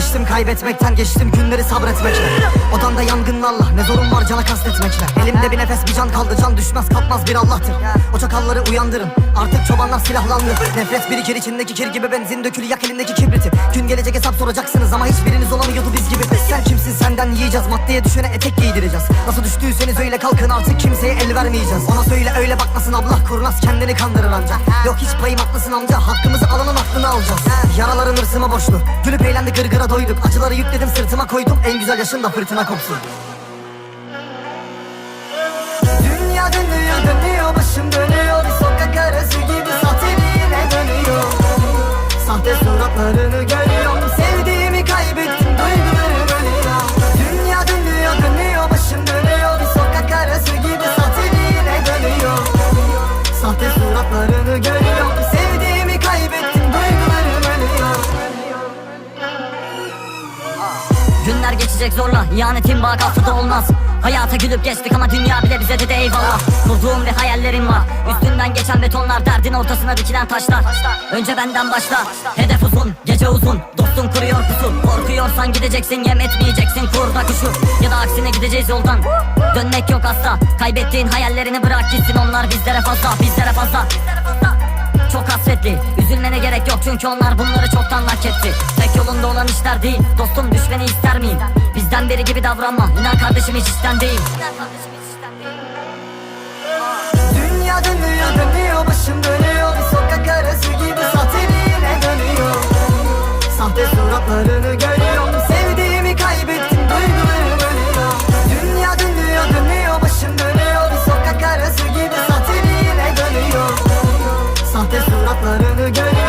Vazgeçtim kaybetmekten geçtim günleri sabretmekle. Odamda yangınlarla ne zorun var cana kastetmekle. Elimde bir nefes bir can kaldı can düşmez kalkmaz bir Allah'tır. O çakalları uyandırın artık çobanlar silahlandı. Nefret birikir içindeki kir gibi benzin dökül yak elindeki kibriti. Gün gelecek hesap soracaksınız ama hiçbiriniz olamıyordu biz gibi Sen kimsin? Senden yiyeceğiz. Maddeye düşene etek giydireceğiz. Nasıl düştüyseniz öyle kalkın artık kimseye el vermeyeceğiz. Ona söyle öyle bakmasın abla. Kurnaz kendini kandırır ancak Yok hiç payım haklısın amca. Hakkımızı alanın aklını alacağız. Yaraların hırsıma boşlu Gülüp eğlendik gırgıra doyduk. Acıları yükledim sırtıma koydum. En güzel yaşında fırtına kopsun. Dünya dönüyor dönüyor başım dönüyor Günler geçecek zorla ihanetin vakası olmaz. Hayata gülüp geçtik ama dünya bile bize dedi eyvallah. Kurduğum ve hayallerim var. Üstünden geçen betonlar derdin ortasına dikilen taşlar. Önce benden başla Hedef uzun gece uzun. Dostun kuruyor pusu Korkuyorsan gideceksin yem etmeyeceksin kurda kuşu Ya da aksine gideceğiz yoldan. Dönmek yok asla Kaybettiğin hayallerini bırak gitsin. Onlar bizlere fazla Bizlere fazla. Çok hasretli Üzülmene gerek yok çünkü onlar bunları çoktan hak etti Tek yolunda olan işler değil Dostum düşmeni ister biri gibi davranma. İnan kardeşim hiç isten değil. Dünya dönüyor dönüyor başım dönüyor. Bir sokak arası gibi sahteliğine dönüyor. Sahte suratlarını görüyorum. Sevdiğimi kaybettim duygularım ölüyor. Dünya dönüyor dönüyor başım dönüyor. Bir sokak arası gibi sahteliğine dönüyor. Sahte suratlarını görüyorum.